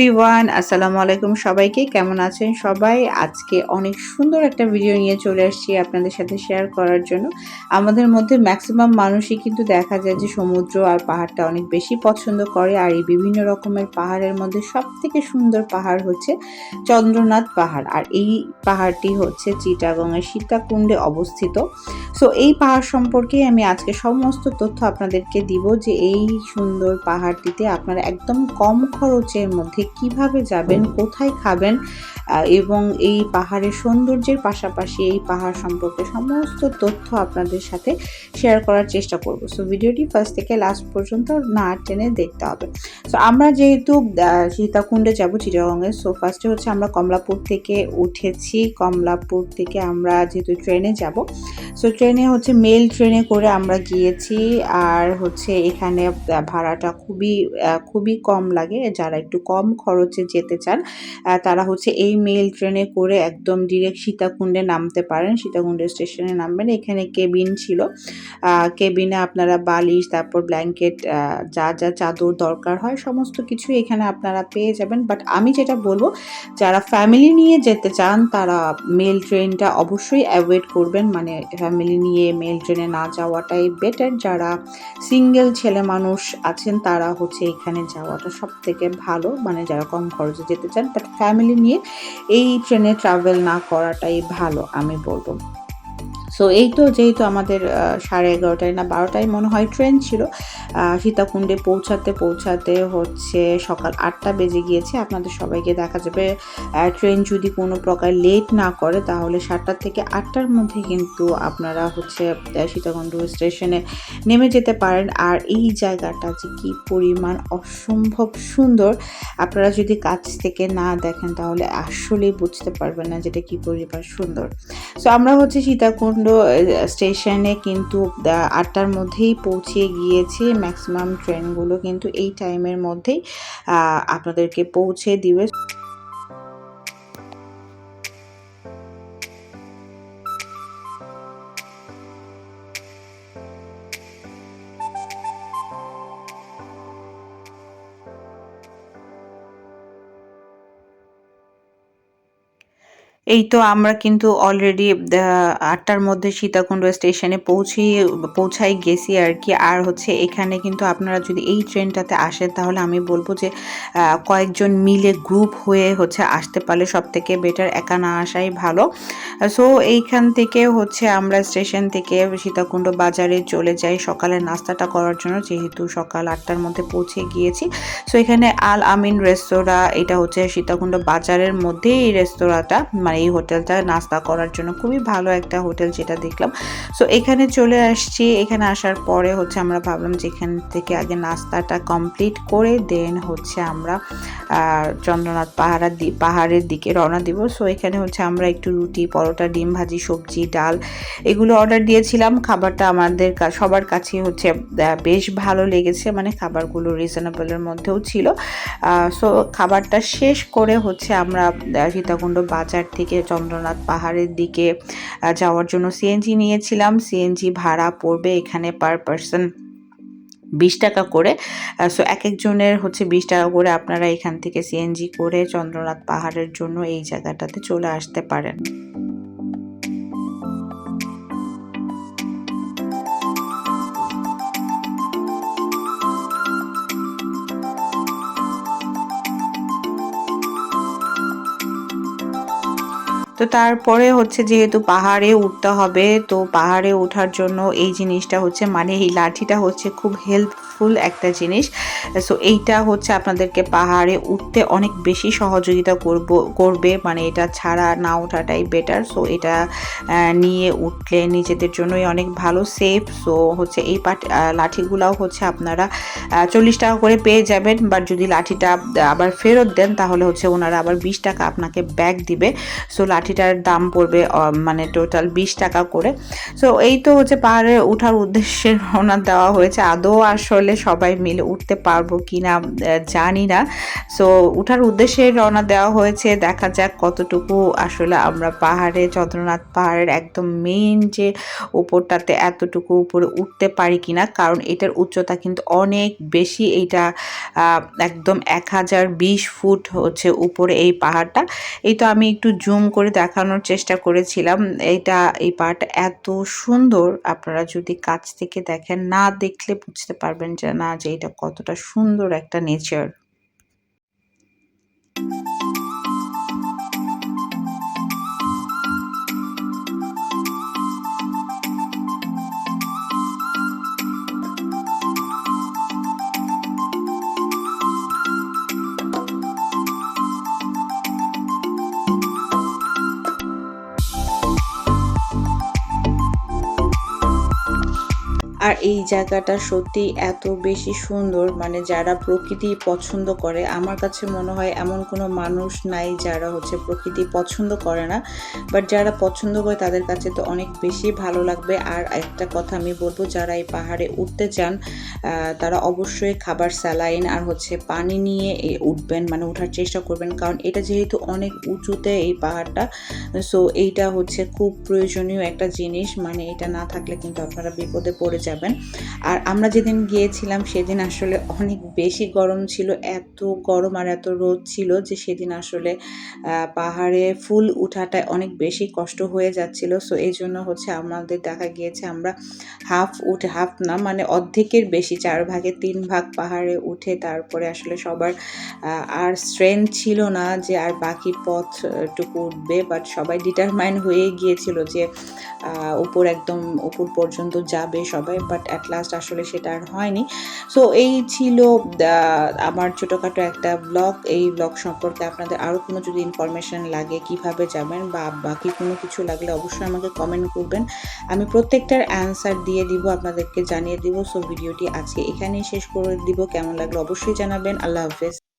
Everyone, আসসালামু আলাইকুম সবাইকে। কেমন আছেন সবাই? আজকে অনেক সুন্দর একটা ভিডিও নিয়ে চলে আসছি আপনাদের সাথে শেয়ার করার জন্য। আমাদের মধ্যে ম্যাক্সিমাম মানুষই কিন্তু দেখা যায় যে সমুদ্র আর পাহাড়টা অনেক বেশি পছন্দ করে, আর এই বিভিন্ন রকমের পাহাড়ের মধ্যে সব থেকে সুন্দর পাহাড় হচ্ছে চন্দ্রনাথ পাহাড়। আর এই পাহাড়টি হচ্ছে চিটাগংয়ের সীতাকুণ্ডে অবস্থিত। সো এই পাহাড় সম্পর্কে আমি আজকে সমস্ত তথ্য আপনাদেরকে দিব যে এই সুন্দর পাহাড়টিতে আপনারা একদম কম খরচের মধ্যে কীভাবে যাবেন, কোথায় খাবেন এবং এই পাহাড়ের সৌন্দর্যের পাশাপাশি এই পাহাড় সম্পর্কে সমস্ত তথ্য আপনাদের সাথে শেয়ার করার চেষ্টা করব। সো ভিডিওটি ফার্স্ট থেকে লাস্ট পর্যন্ত না টেনে দেখতে হবে। সো আমরা যেহেতু সীতাকুণ্ডে যাব চিটাগঙ্গে সো ফার্স্টে হচ্ছে আমরা কমলাপুর থেকে উঠেছি। কমলাপুর থেকে আমরা যেহেতু ট্রেনে যাব সো ট্রেনে হচ্ছে মেল ট্রেনে করে আমরা গিয়েছি। আর হচ্ছে এখানে ভাড়াটা খুবই খুবই কম লাগে। যারা একটু কম খরচে যেতে চান তারা হচ্ছে এই মেল ট্রেনে করে একদম ডিরেক্ট সীতাকুণ্ডে নামতে পারেন। সীতাকুণ্ড স্টেশনে নামবেন। এখানে কেবিন ছিল। কেবিনে আপনারা বালিশ, তারপর ব্ল্যাঙ্কেট যা যা চাদর দরকার হয় সমস্ত কিছু এখানে আপনারা পেয়ে যাবেন। বাট আমি যেটা বলব, যারা ফ্যামিলি নিয়ে যেতে চান, তারা মেল ট্রেনটা অবশ্যই অ্যাভয়েড করবেন। মানে ফ্যামিলি নিয়ে মেল ট্রেনে না যাওয়াটাই বেটার যারা সিঙ্গেল ছেলে মানুষ আছেন, তারা হচ্ছে এখানে যাওয়াটা সব থেকে ভালো। মানে যারা কম খরচে যেতে চান বাট ফ্যামিলি নিয়ে এই ট্রেনে ট্রাভেল না করাটাই ভালো, আমি বলব। সো এই তো যেহেতু আমাদের সাড়ে এগারোটায় না বারোটায় মনে হয় ট্রেন ছিল সীতাকুণ্ডে পৌঁছাতে পৌঁছাতে হচ্ছে সকাল আটটা বেজে গিয়েছে। আপনাদের সবাইকে দেখা যাবে ট্রেন যদি কোনো প্রকার লেট না করে তাহলে সাতটা থেকে আটটার মধ্যে কিন্তু আপনারা হচ্ছে সীতাকুণ্ড স্টেশনে নেমে যেতে পারেন। আর এই জায়গাটা যে কি পরিমাণ অসম্ভব সুন্দর, আপনারা যদি কাছ থেকে না দেখেন তাহলে আসলেই বুঝতে পারবেন না যেটা কি পরিমাণ সুন্দর। সো আমরা হচ্ছে সীতাকুণ্ড স্টেশনে কিন্তু আটটার মধ্যেই পৌঁছে গিয়েছে ম্যাক্সিমাম ট্রেনগুলো কিন্তু এই টাইমের মধ্যেই আপনাদেরকে পৌঁছে দিবে। এই তো আমরা কিন্তু অলরেডি আটটার মধ্যে সীতাকুণ্ড স্টেশনে পৌঁছে পৌঁছাই গেছি আর কি। আর হচ্ছে এখানে কিন্তু আপনারা যদি এই ট্রেনটাতে আসেন, তাহলে আমি বলব যে কয়েকজন মিলে গ্রুপ হয়ে হচ্ছে আসতে পারলে সব থেকে বেটার একা না আসাই ভালো। সো এইখান থেকে হচ্ছে আমরা স্টেশন থেকে সীতাকুণ্ড বাজারে চলে যাই। সকালের নাস্তাটা করার জন্য, যেহেতু সকাল আটটার মধ্যে পৌঁছে গিয়েছি। সো এখানে আল আমিন রেস্তোরাঁ এটা হচ্ছে সীতাকুণ্ড বাজারের মধ্যে এই রেস্তোরাঁটা মানে এই হোটেলটা নাস্তা করার জন্য। খুবই ভালো একটা হোটেল যেটা দেখলাম। সো এখানে চলে আসছি। এখানে আসার পরে হচ্ছে আমরা ভাবলাম যে এখান থেকে আগে নাস্তাটা কমপ্লিট করে দেন হচ্ছে আমরা চন্দ্রনাথ পাহাড়ার দি, পাহাড়ের দিকে রওনা দিব। সো এখানে হচ্ছে আমরা একটু রুটি, পরোটা, ডিম ভাজি, সবজি, ডাল এগুলো অর্ডার দিয়েছিলাম। খাবারটা আমাদের সবার কাছে হচ্ছে বেশ ভালো লেগেছে। মানে খাবারগুলো রিজনেবলের মধ্যেও ছিল। সো খাবারটা শেষ করে হচ্ছে আমরা সীতাকুণ্ড বাজার থেকে চন্দ্রনাথ পাহাড়ের দিকে যাওয়ার জন্য সিএনজি নিয়েছিলাম। সিএনজি ভাড়া পড়বে এখানে পার পারসন বিশ টাকা করে। সো এক একজনের হচ্ছে বিশ টাকা করে আপনারা এখান থেকে সিএনজি করে চন্দ্রনাথ পাহাড়ের জন্য এই জায়গাটাতে চলে আসতে পারেন। তো তারপরে হচ্ছে যেহেতু পাহাড়ে উঠতে হবে, তো পাহাড়ে ওঠার জন্য এই জিনিসটা হচ্ছে মানে এই লাঠিটা হচ্ছে খুব হেল্পফুল একটা জিনিস। সো এইটা হচ্ছে আপনাদেরকে পাহাড়ে উঠতে অনেক বেশি সহযোগিতা করব, করবে। মানে এটা ছাড়া না ওঠাটাই বেটার সো এটা নিয়ে উঠলে নিজেদের জন্যই অনেক ভালো সেফ সো হচ্ছে এই পাট লাঠিগুলাও হচ্ছে আপনারা চল্লিশ টাকা করে পেয়ে যাবেন। বাট যদি লাঠিটা আবার ফেরত দেন, তাহলে হচ্ছে ওনারা আবার বিশ টাকা আপনাকে ব্যাগ দিবে। সো লাঠিটার দাম পড়বে মানে টোটাল বিশ টাকা করে। সো এই তো হচ্ছে পাহাড়ে ওঠার উদ্দেশ্যে রওনা দেওয়া হয়েছে। আদৌ আসলে আসলে সবাই মিলে উঠতে পারব কি না জানি না। সো উঠার উদ্দেশ্যে রওনা দেওয়া হয়েছে। দেখা যাক কতটুকু আসলে আমরা পাহাড়ে, চন্দ্রনাথ পাহাড়ের একদম মেইন যে উপরটাতে এতটুকু উপরে উঠতে পারি কি না কারণ এটার উচ্চতা কিন্তু অনেক বেশি। এইটা একদম এক হাজার বিশ ফুট হচ্ছে উপরে এই পাহাড়টা। এই তো আমি একটু জুম করে দেখানোর চেষ্টা করেছিলাম। এটা এই পাহাড়টা এত সুন্দর। আপনারা যদি কাছ থেকে দেখেন, না দেখলে বুঝতে পারবেন যে না যে এটা কতটা সুন্দর একটা নেচার এই জায়গাটা সত্যি এত বেশি সুন্দর। মানে যারা প্রকৃতি পছন্দ করে, আমার কাছে মনে হয় এমন কোনো মানুষ নাই যারা হচ্ছে প্রকৃতি পছন্দ করে না। বাট যারা পছন্দ করে তাদের কাছে তো অনেক বেশি ভালো লাগবে। আর একটা কথা আমি বলব, যারা এই পাহাড়ে উঠতে চান তারা অবশ্যই খাবার স্যালাইন আর হচ্ছে পানি নিয়ে উঠবেন মানে ওঠার চেষ্টা করবেন। কারণ এটা যেহেতু অনেক উঁচুতে এই পাহাড়টা সো এইটা হচ্ছে খুব প্রয়োজনীয় একটা জিনিস। মানে এটা না থাকলে কিন্তু আপনারা বিপদে পড়ে যাবেন। আর আমরা যেদিন গিয়েছিলাম সেদিন আসলে অনেক বেশি গরম ছিল, এত গরম আর এত রোদ ছিল যে সেদিন আসলে পাহাড়ে ফুল উঠাটায় অনেক বেশি কষ্ট হয়ে যাচ্ছিল। সো এই জন্য হচ্ছে আমাদের দেখা গিয়েছে আমরা হাফ উঠে হাফ না মানে অর্ধেকের বেশি, চার ভাগে তিন ভাগ পাহাড়ে উঠে তারপরে আসলে সবার আর স্ট্রেংথ ছিল না যে আর বাকি পথটুকু উঠবে বাট সবাই ডিটারমাইন হয়ে গিয়েছিল যে উপর একদম উপর পর্যন্ত যাবে সবাই বাট অ্যাট লাস্ট আসলে সেটা আর হয়নি। সো এই ছিল আমার ছোটোখাটো একটা ব্লগ এই ব্লগ সম্পর্কে আপনাদের আরও কোনো যদি ইনফরমেশান লাগে কীভাবে যাবেন বা বাকি কোনো কিছু লাগলে অবশ্যই আমাকে কমেন্ট করবেন। আমি প্রত্যেকটার অ্যান্সার দিয়ে দিব, আপনাদেরকে জানিয়ে দিব। সো ভিডিওটি আজকে এখানেই শেষ করে দিব। কেমন লাগল অবশ্যই জানাবেন। আল্লাহ হাফেজ।